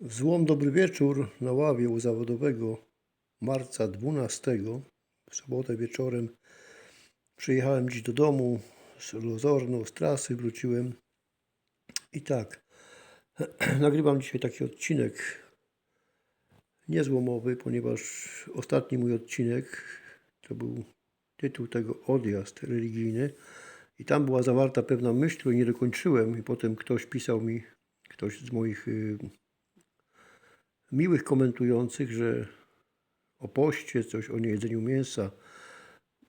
W złom dobry wieczór na ławie u zawodowego marca 12 w sobotę wieczorem przyjechałem dziś do domu z Lozorno, z trasy wróciłem. I tak nagrywam dzisiaj taki odcinek niezłomowy, ponieważ ostatni mój odcinek to był tytuł tego odjazd religijny. I tam była zawarta pewna myśl, której nie dokończyłem i potem ktoś pisał mi, ktoś z moich y, miłych komentujących, że o poście, coś o niejedzeniu mięsa,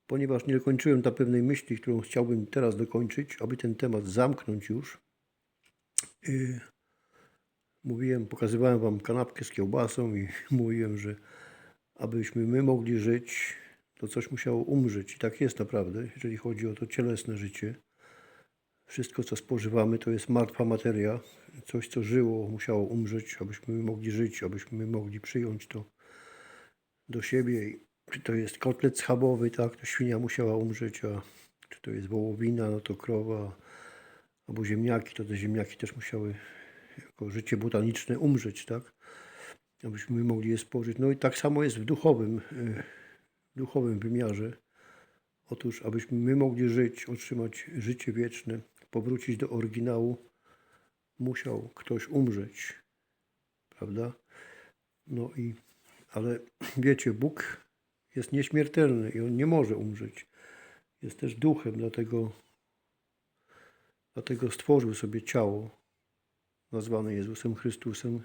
ponieważ nie dokończyłem ta pewnej myśli, którą chciałbym teraz dokończyć, aby ten temat zamknąć już. Y, mówiłem, pokazywałem Wam kanapkę z kiełbasą i mówiłem, że abyśmy my mogli żyć, to coś musiało umrzeć. I tak jest naprawdę, jeżeli chodzi o to cielesne życie. Wszystko, co spożywamy, to jest martwa materia. Coś, co żyło, musiało umrzeć, abyśmy my mogli żyć, abyśmy my mogli przyjąć to do siebie. Czy to jest kotlet schabowy, tak, to świnia musiała umrzeć, a czy to jest wołowina, no to krowa, albo ziemniaki, to te ziemniaki też musiały jako życie botaniczne umrzeć, tak, abyśmy my mogli je spożyć. No i tak samo jest w duchowym, y, w duchowym wymiarze. Otóż, abyśmy my mogli żyć, otrzymać życie wieczne, powrócić do oryginału, musiał ktoś umrzeć, prawda? No i, ale wiecie, Bóg jest nieśmiertelny i on nie może umrzeć. Jest też duchem, dlatego, dlatego stworzył sobie ciało nazwane Jezusem Chrystusem,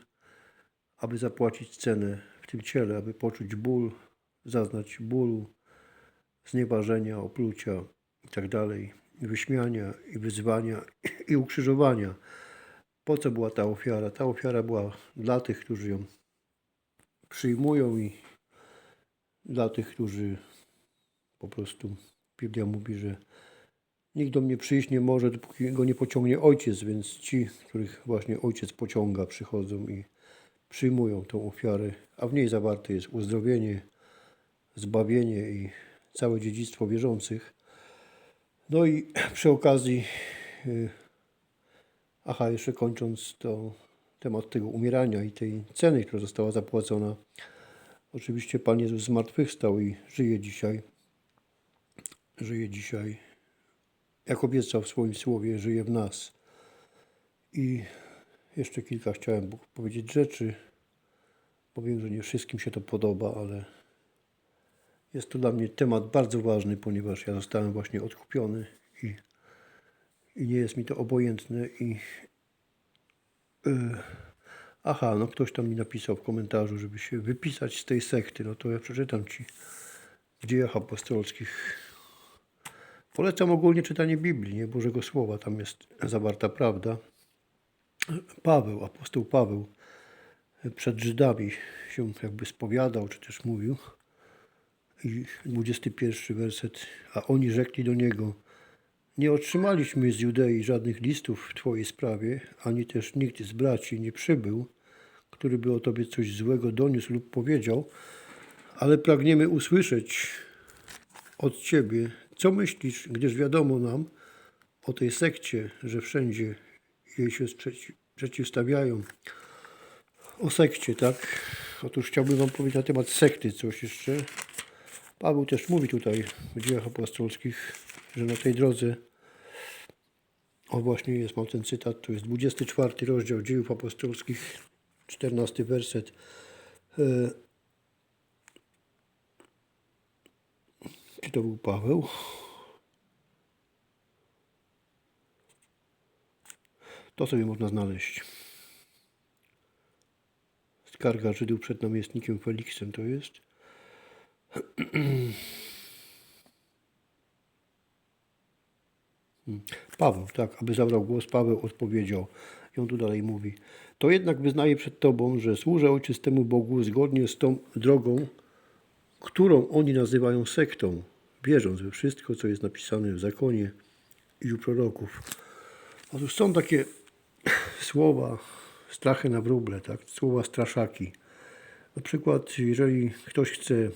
aby zapłacić cenę w tym ciele, aby poczuć ból, zaznać bólu, znieważenia, oplucia i wyśmiania i wyzwania i ukrzyżowania. Po co była ta ofiara? Ta ofiara była dla tych, którzy ją przyjmują i dla tych, którzy po prostu Biblia mówi, że nikt do mnie przyjść nie może, dopóki go nie pociągnie ojciec, więc ci, których właśnie ojciec pociąga, przychodzą i przyjmują tą ofiarę, a w niej zawarte jest uzdrowienie, zbawienie i całe dziedzictwo wierzących. No i przy okazji, y, aha, jeszcze kończąc to temat tego umierania i tej ceny, która została zapłacona. Oczywiście Pan Jezus zmartwychwstał i żyje dzisiaj. Żyje dzisiaj. Jak obiecał w swoim słowie, żyje w nas. I jeszcze kilka chciałem powiedzieć rzeczy, bo wiem, że nie wszystkim się to podoba, ale jest to dla mnie temat bardzo ważny, ponieważ ja zostałem właśnie odkupiony i, i nie jest mi to obojętne. I yy, aha, no ktoś tam mi napisał w komentarzu, żeby się wypisać z tej sekty. No to ja przeczytam ci w dziejach apostolskich. Polecam ogólnie czytanie Biblii, nie Bożego Słowa. Tam jest zawarta prawda. Paweł, apostoł Paweł przed Żydami się jakby spowiadał, czy też mówił. I 21 werset. A oni rzekli do niego: Nie otrzymaliśmy z Judei żadnych listów w Twojej sprawie, ani też nikt z braci nie przybył, który by o Tobie coś złego doniósł lub powiedział, ale pragniemy usłyszeć od Ciebie, co myślisz, gdyż wiadomo nam o tej sekcie, że wszędzie jej się przeciwstawiają. O sekcie, tak? Otóż chciałbym Wam powiedzieć na temat sekty coś jeszcze. Paweł też mówi tutaj w dziejach apostolskich, że na tej drodze, o właśnie jest, mam ten cytat, to jest 24 rozdział dziejów apostolskich, 14 werset. E, Czy to był Paweł? To sobie można znaleźć. Skarga Żydów przed namiestnikiem Feliksem to jest. Paweł, tak, aby zabrał głos, Paweł odpowiedział. I on tu dalej mówi. To jednak wyznaję przed Tobą, że służę ojczystemu Bogu zgodnie z tą drogą, którą oni nazywają sektą, wierząc we wszystko, co jest napisane w zakonie i u proroków. Otóż są takie słowa, strachy na wróble, tak? słowa straszaki. Na przykład, jeżeli ktoś chce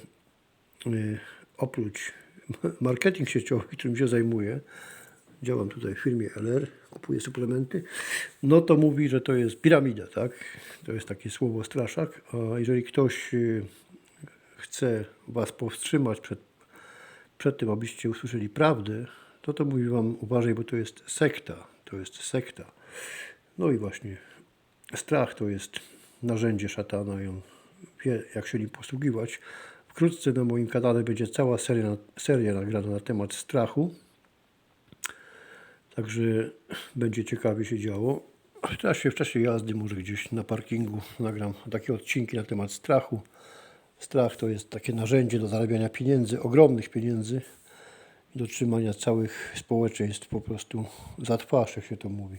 oprócz marketing sieciowy, którym się zajmuję, działam tutaj w firmie LR, kupuję suplementy, no to mówi, że to jest piramida, tak? To jest takie słowo straszak, a jeżeli ktoś y, chce Was powstrzymać przed, przed tym, abyście usłyszeli prawdę, to to mówi Wam uważaj, bo to jest sekta, to jest sekta. No i właśnie strach to jest narzędzie szatana i on wie, jak się nim posługiwać. Wkrótce na moim kanale będzie cała seria, seria nagrana na temat strachu. Także będzie ciekawie się działo. W czasie, w czasie jazdy może gdzieś na parkingu nagram takie odcinki na temat strachu. Strach to jest takie narzędzie do zarabiania pieniędzy, ogromnych pieniędzy i do trzymania całych społeczeństw po prostu za twarz, jak się to mówi.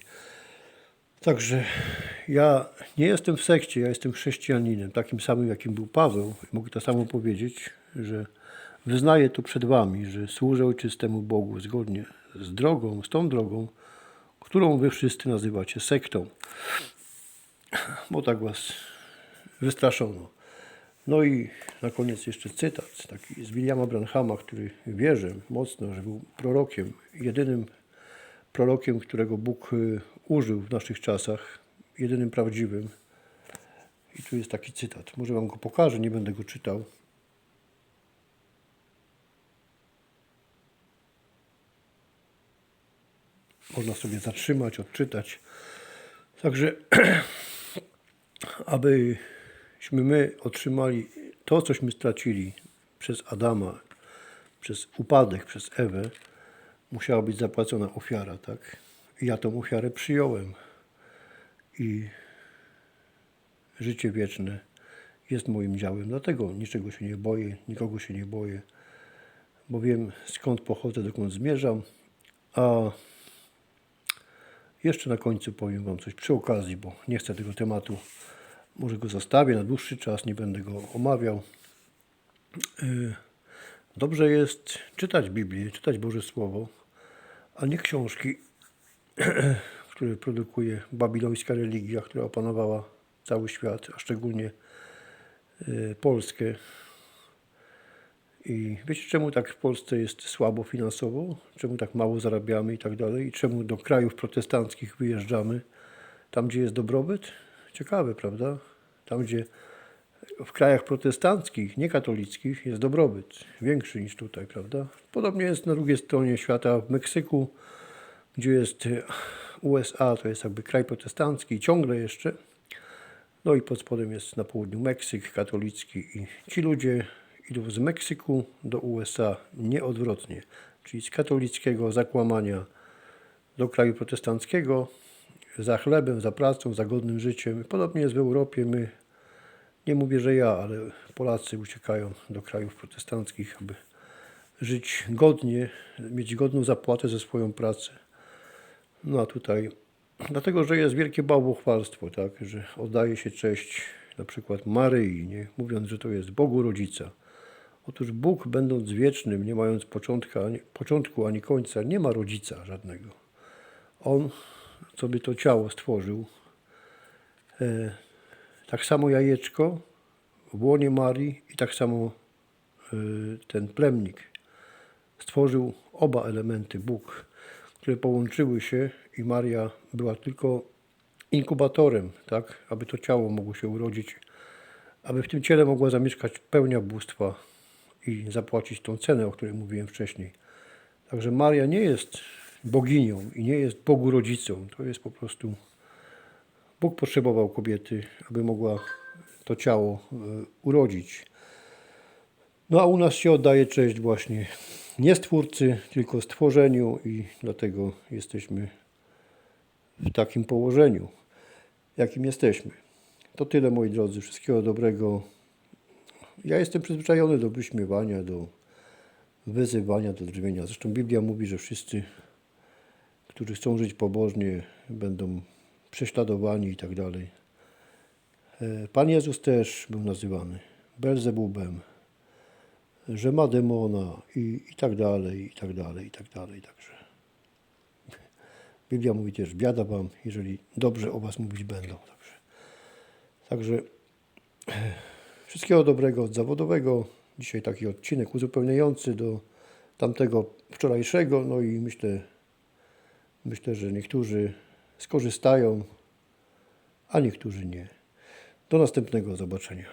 Także ja nie jestem w sekcie, ja jestem chrześcijaninem, takim samym jakim był Paweł. Mogę to samo powiedzieć, że wyznaję to przed wami, że służę ojczystemu Bogu zgodnie z drogą, z tą drogą, którą wy wszyscy nazywacie sektą. Bo tak was wystraszono. No i na koniec jeszcze cytat taki z Williama Branhama, który wierzę mocno, że był prorokiem, jedynym prorokiem, którego Bóg y, użył w naszych czasach, jedynym prawdziwym. I tu jest taki cytat. Może wam go pokażę, nie będę go czytał. Można sobie zatrzymać, odczytać. Także, abyśmy my otrzymali to, cośmy stracili przez Adama, przez upadek, przez Ewę, musiała być zapłacona ofiara, tak? Ja tą ofiarę przyjąłem. I życie wieczne jest moim działem. Dlatego niczego się nie boję, nikogo się nie boję, bo wiem skąd pochodzę, dokąd zmierzam. A jeszcze na końcu powiem Wam coś przy okazji, bo nie chcę tego tematu. Może go zostawię na dłuższy czas, nie będę go omawiał. Yy, Dobrze jest czytać Biblię, czytać Boże Słowo, a nie książki, które produkuje babilońska religia, która opanowała cały świat, a szczególnie y, Polskę. I wiecie, czemu tak w Polsce jest słabo finansowo? Czemu tak mało zarabiamy i tak dalej? I czemu do krajów protestanckich wyjeżdżamy? Tam, gdzie jest dobrobyt? Ciekawe, prawda? Tam, gdzie w krajach protestanckich, niekatolickich jest dobrobyt większy niż tutaj, prawda? Podobnie jest na drugiej stronie świata w Meksyku, gdzie jest e, USA, to jest jakby kraj protestancki ciągle jeszcze. No i pod spodem jest na południu Meksyk katolicki i ci ludzie idą z Meksyku do USA, nie odwrotnie, czyli z katolickiego zakłamania do kraju protestanckiego za chlebem, za pracą, za godnym życiem. Podobnie jest w Europie. My nie mówię, że ja, ale Polacy uciekają do krajów protestanckich, aby żyć godnie, mieć godną zapłatę za swoją pracę. No tutaj, dlatego, że jest wielkie bałwochwalstwo, tak, że oddaje się cześć na przykład Maryi, nie? mówiąc, że to jest Bogu Rodzica. Otóż Bóg, będąc wiecznym, nie mając początka, ani, początku ani końca, nie ma rodzica żadnego. On sobie to ciało stworzył. E, tak samo jajeczko w łonie Marii i tak samo y, ten plemnik stworzył oba elementy Bóg, które połączyły się i Maria była tylko inkubatorem, tak, aby to ciało mogło się urodzić, aby w tym ciele mogła zamieszkać pełnia bóstwa i zapłacić tą cenę, o której mówiłem wcześniej. Także Maria nie jest boginią i nie jest Bogu rodzicą. To jest po prostu Bóg potrzebował kobiety, aby mogła to ciało e, urodzić. No a u nas się oddaje cześć właśnie nie stwórcy, tylko stworzeniu i dlatego jesteśmy w takim położeniu, jakim jesteśmy. To tyle moi drodzy, wszystkiego dobrego. Ja jestem przyzwyczajony do wyśmiewania, do wyzywania, do drwienia. Zresztą Biblia mówi, że wszyscy, którzy chcą żyć pobożnie, będą prześladowani i tak dalej. E, Pan Jezus też był nazywany Belzebubem, że ma demona i, i tak dalej, i tak dalej, i tak dalej. Także Biblia mówi też, biada wam, jeżeli dobrze o was mówić będą. Także, także wszystkiego dobrego od zawodowego. Dzisiaj taki odcinek uzupełniający do tamtego wczorajszego. No i myślę, Myślę, że niektórzy skorzystają, a niektórzy nie. Do następnego zobaczenia.